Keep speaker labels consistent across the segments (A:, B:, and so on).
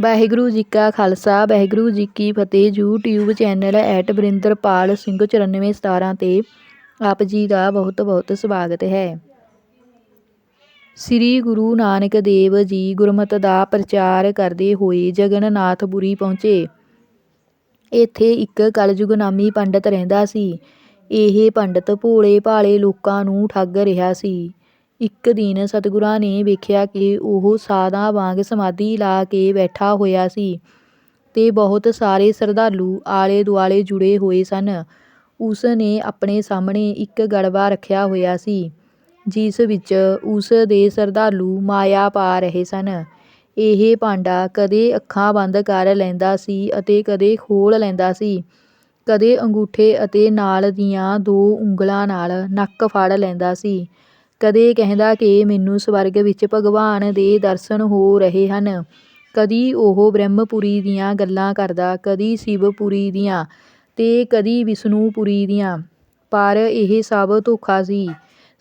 A: ਵਾਹਿਗੁਰੂ ਜੀ ਕਾ ਖਾਲਸਾ, ਵਾਹਿਗੁਰੂ ਜੀ ਕੀ ਫਤਿਹ। YouTube channel at Varinderpal Singh 9417 ਤੇ ਆਪ ਜੀ ਦਾ ਬਹੁਤ ਬਹੁਤ ਸਵਾਗਤ ਹੈ। ਸ੍ਰੀ ਗੁਰੂ ਨਾਨਕ ਦੇਵ ਜੀ ਗੁਰਮਤਿ ਦਾ ਪ੍ਰਚਾਰ ਕਰਦੇ ਹੋਏ ਜਗਨਨਾਥਪੁਰੀ ਪਹੁੰਚੇ। ਇੱਥੇ ਇੱਕ ਕਲਯੁਗ ਨਾਮੀ ਪੰਡਤ ਰਹਿੰਦਾ ਸੀ। ਇਹ ਪੰਡਤ ਭੋਲੇ ਭਾਲੇ ਲੋਕਾਂ ਨੂੰ ਠੱਗ ਰਿਹਾ ਸੀ। ਇੱਕ ਦਿਨ ਸਤਿਗੁਰਾਂ ਨੇ ਵੇਖਿਆ ਕਿ ਉਹ ਸਾਧਾਂ ਵਾਂਗ ਸਮਾਧੀ ਲਾ ਕੇ ਬੈਠਾ ਹੋਇਆ ਸੀ ਅਤੇ ਬਹੁਤ ਸਾਰੇ ਸ਼ਰਧਾਲੂ ਆਲੇ ਦੁਆਲੇ ਜੁੜੇ ਹੋਏ ਸਨ। ਉਸ ਨੇ ਆਪਣੇ ਸਾਹਮਣੇ ਇੱਕ ਗੜਵਾ ਰੱਖਿਆ ਹੋਇਆ ਸੀ, ਜਿਸ ਵਿੱਚ ਉਸ ਦੇ ਸ਼ਰਧਾਲੂ ਮਾਇਆ ਪਾ ਰਹੇ ਸਨ। ਇਹ ਭਾਂਡਾ ਕਦੇ ਅੱਖਾਂ ਬੰਦ ਕਰ ਲੈਂਦਾ ਸੀ ਅਤੇ ਕਦੇ ਖੋਲ੍ਹ ਲੈਂਦਾ ਸੀ। ਕਦੇ ਅੰਗੂਠੇ ਅਤੇ ਨਾਲ ਦੀਆਂ ਦੋ ਉਂਗਲਾਂ ਨਾਲ ਨੱਕ ਫੜ ਲੈਂਦਾ ਸੀ। ਕਦੇ ਕਹਿੰਦਾ ਕਿ ਮੈਨੂੰ ਸਵਰਗ ਵਿੱਚ ਭਗਵਾਨ ਦੇ ਦਰਸ਼ਨ ਹੋ ਰਹੇ ਹਨ। ਕਦੀ ਉਹ ਬ੍ਰਹਮਪੁਰੀ ਦੀਆਂ ਗੱਲਾਂ ਕਰਦਾ, ਕਦੀ ਸ਼ਿਵਪੁਰੀ ਦੀਆਂ ਅਤੇ ਕਦੀ ਵਿਸ਼ਨੂਪੁਰੀ ਦੀਆਂ। ਪਰ ਇਹ ਸਭ ਧੋਖਾ ਸੀ।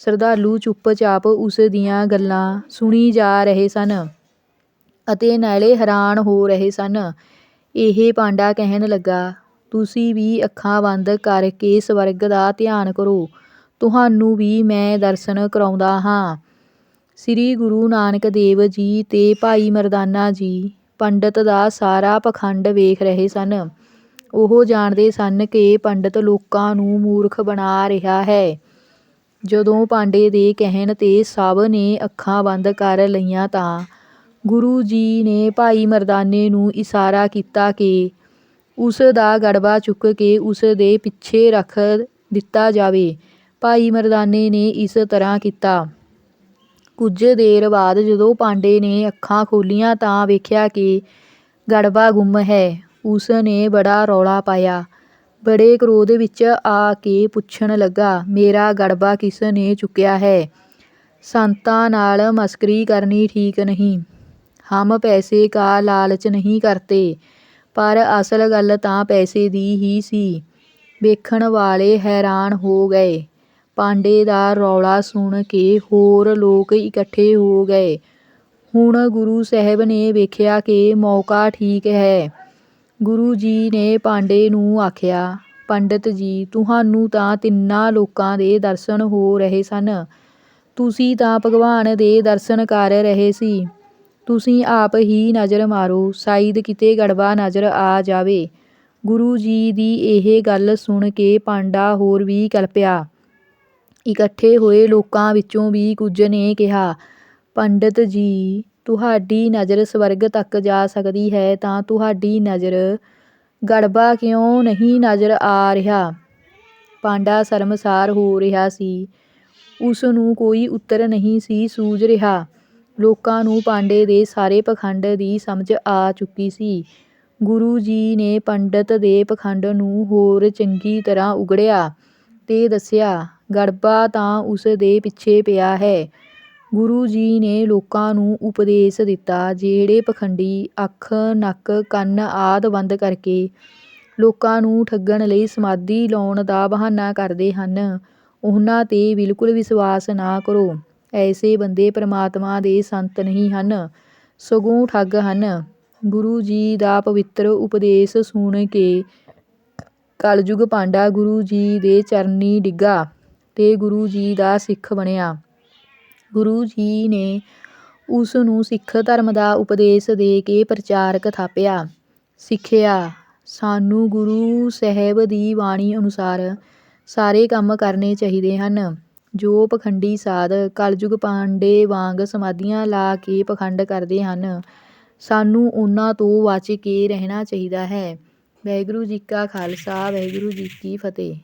A: ਸ਼ਰਧਾਲੂ ਚੁੱਪਚਾਪ ਉਸ ਦੀਆਂ ਗੱਲਾਂ ਸੁਣੀ ਜਾ ਰਹੇ ਸਨ ਅਤੇ ਨਾਲੇ ਹੈਰਾਨ ਹੋ ਰਹੇ ਸਨ। ਇਹ ਪਾਂਡਾ ਕਹਿਣ ਲੱਗਾ, ਤੁਸੀਂ ਵੀ ਅੱਖਾਂ ਬੰਦ ਕਰਕੇ ਸਵਰਗ ਦਾ ਧਿਆਨ ਕਰੋ। ਤੁਹਾਨੂੰ ਵੀ ਮੈਂ ਦਰਸ਼ਨ ਕਰਾਉਂਦਾ ਹਾਂ। ਸ੍ਰੀ ਗੁਰੂ ਨਾਨਕ ਦੇਵ ਜੀ ਤੇ ਭਾਈ ਮਰਦਾਨਾ ਜੀ ਪੰਡਤ ਦਾ ਸਾਰਾ ਪਖੰਡ ਵੇਖ ਰਹੇ ਸਨ। ਉਹ ਜਾਣਦੇ ਸਨ ਕਿ ਪੰਡਤ ਲੋਕਾਂ ਨੂੰ ਮੂਰਖ ਬਣਾ ਰਿਹਾ ਹੈ। ਜਦੋਂ ਪਾਂਡੇ ਦੇ ਕਹਿਣ ਤੇ ਸਭ ਨੇ ਅੱਖਾਂ ਬੰਦ ਕਰ ਲਈਆਂ ਤਾਂ ਗੁਰੂ ਜੀ ਨੇ ਭਾਈ ਮਰਦਾਨੇ ਨੂੰ ਇਸ਼ਾਰਾ ਕੀਤਾ ਕਿ ਉਸ ਦਾ ਗੜਵਾ ਚੁੱਕ ਕੇ ਉਸ ਦੇ ਪਿੱਛੇ ਰੱਖ ਦਿੱਤਾ ਜਾਵੇ। ਭਾਈ ਮਰਦਾਨੇ ਨੇ ਇਸ ਤਰ੍ਹਾਂ ਕੀਤਾ। ਕੁਝ ਦੇਰ ਬਾਅਦ ਜਦੋਂ ਪਾਂਡੇ ਨੇ ਅੱਖਾਂ ਖੋਲੀਆਂ ਤਾਂ ਵੇਖਿਆ ਕਿ ਗੜਵਾ ਗੁੰਮ ਹੈ। ਉਸ ਨੇ ਬੜਾ ਰੌਲਾ ਪਾਇਆ। ਬੜੇ ਕ੍ਰੋਧ ਵਿੱਚ ਆ ਕੇ ਪੁੱਛਣ ਲੱਗਾ, ਮੇਰਾ ਗੜਵਾ ਕਿਸ ਨੇ ਚੁੱਕਿਆ ਹੈ? ਸੰਤਾਂ ਨਾਲ ਮਸਕਰੀ ਕਰਨੀ ਠੀਕ ਨਹੀਂ। ਹਮ ਪੈਸੇ ਕਾ ਲਾਲਚ ਨਹੀਂ ਕਰਤੇ। ਪਰ ਅਸਲ ਗੱਲ ਤਾਂ ਪੈਸੇ ਦੀ ਹੀ ਸੀ। ਵੇਖਣ ਵਾਲੇ ਹੈਰਾਨ ਹੋ ਗਏ। ਪਾਂਡੇ ਦਾ ਰੌਲਾ ਸੁਣ ਕੇ ਹੋਰ ਲੋਕ ਇਕੱਠੇ ਹੋ ਗਏ। ਹੁਣ ਗੁਰੂ ਸਾਹਿਬ ਨੇ ਵੇਖਿਆ ਕਿ ਮੌਕਾ ਠੀਕ ਹੈ। ਗੁਰੂ ਜੀ ਨੇ ਪਾਂਡੇ ਨੂੰ ਆਖਿਆ, ਪੰਡਤ ਜੀ, ਤੁਹਾਨੂੰ ਤਾਂ ਤਿੰਨਾਂ ਲੋਕਾਂ ਦੇ ਦਰਸ਼ਨ ਹੋ ਰਹੇ ਸਨ। ਤੁਸੀਂ ਤਾਂ ਭਗਵਾਨ ਦੇ ਦਰਸ਼ਨ ਕਰ ਰਹੇ ਸੀ। ਤੁਸੀਂ ਆਪ ਹੀ ਨਜ਼ਰ ਮਾਰੋ, ਸ਼ਾਇਦ ਕਿਤੇ ਗੜਵਾ ਨਜ਼ਰ ਆ ਜਾਵੇ। ਗੁਰੂ ਜੀ ਦੀ ਇਹ ਗੱਲ ਸੁਣ ਕੇ ਪਾਂਡਾ ਹੋਰ ਵੀ ਕਲਪਿਆ। ਇਕੱਠੇ ਹੋਏ ਲੋਕਾਂ ਵਿੱਚੋਂ ਵੀ ਕੁਝ ਨੇ ਕਿਹਾ, ਪੰਡਤ ਜੀ, ਤੁਹਾਡੀ ਨਜ਼ਰ ਸਵਰਗ ਤੱਕ ਜਾ ਸਕਦੀ ਹੈ ਤਾਂ ਤੁਹਾਡੀ ਨਜ਼ਰ ਗੜਬਾ ਕਿਉਂ ਨਹੀਂ ਨਜ਼ਰ ਆ ਰਿਹਾ ਪਾਂਡਾ ਸ਼ਰਮਸਾਰ ਹੋ ਰਿਹਾ ਸੀ। ਉਸ ਨੂੰ ਕੋਈ ਉੱਤਰ ਨਹੀਂ ਸੀ ਸੂਝ ਰਿਹਾ। ਲੋਕਾਂ ਨੂੰ ਪਾਂਡੇ ਦੇ ਸਾਰੇ ਪਖੰਡ ਦੀ ਸਮਝ ਆ ਚੁੱਕੀ ਸੀ। ਗੁਰੂ ਜੀ ਨੇ ਪੰਡਤ ਦੇ ਪਖੰਡ ਨੂੰ ਹੋਰ ਚੰਗੀ ਤਰ੍ਹਾਂ ਉਗੜਿਆ ਤੇ ਦੱਸਿਆ ਗੜਬਾ ਤਾਂ ਉਸ ਦੇ ਪਿੱਛੇ ਪਿਆ ਹੈ। ਗੁਰੂ ਜੀ ਨੇ ਲੋਕਾਂ ਨੂੰ ਉਪਦੇਸ਼ ਦਿੱਤਾ, ਜਿਹੜੇ ਪਖੰਡੀ ਅੱਖ, ਨੱਕ, ਕੰਨ ਆਦਿ ਬੰਦ ਕਰਕੇ ਲੋਕਾਂ ਨੂੰ ਠੱਗਣ ਲਈ ਸਮਾਧੀ ਲਾਉਣ ਦਾ ਬਹਾਨਾ ਕਰਦੇ ਹਨ। ਉਹਨਾਂ ਤੇ ਬਿਲਕੁਲ ਵਿਸ਼ਵਾਸ ਨਾ ਕਰੋ। ਐਸੇ ਬੰਦੇ ਪ੍ਰਮਾਤਮਾ ਦੇ ਸੰਤ ਨਹੀਂ ਹਨ। ਸਗੋਂ ਠੱਗ ਹਨ। ਗੁਰੂ ਜੀ ਦਾ ਪਵਿੱਤਰ ਉਪਦੇਸ਼ ਸੁਣ ਕੇ ਕਲਯੁਗ ਪਾਂਡਾ ਗੁਰੂ ਜੀ ਦੇ ਚਰਨੀ ਡਿੱਗਾ। ਤੇ ਗੁਰੂ ਜੀ ਦਾ ਸਿੱਖ ਬਣਿਆ। ਗੁਰੂ ਜੀ ਨੇ ਉਸ ਨੂੰ ਸਿੱਖ ਧਰਮ ਦਾ ਉਪਦੇਸ਼ ਦੇ ਕੇ ਪ੍ਰਚਾਰਕ ਥਾਪਿਆ। ਸਿੱਖਿਆ, ਸਾਨੂੰ ਗੁਰੂ ਸਾਹਿਬ ਦੀ ਬਾਣੀ ਅਨੁਸਾਰ ਸਾਰੇ ਕੰਮ ਕਰਨੇ ਚਾਹੀਦੇ ਹਨ। ਜੋ ਪਖੰਡੀ ਸਾਧ ਕਲਯੁਗ ਪਾਂਡੇ ਵਾਂਗ ਸਮਾਧੀਆਂ ਲਾ ਕੇ ਪਖੰਡ ਕਰਦੇ ਹਨ, ਸਾਨੂੰ ਉਹਨਾਂ ਤੋਂ ਬਚ ਕੇ ਰਹਿਣਾ ਚਾਹੀਦਾ ਹੈ। ਵਾਹਿਗੁਰੂ ਜੀ ਕਾ ਖਾਲਸਾ, ਵਾਹਿਗੁਰੂ ਜੀ ਕੀ ਫਤਿਹ।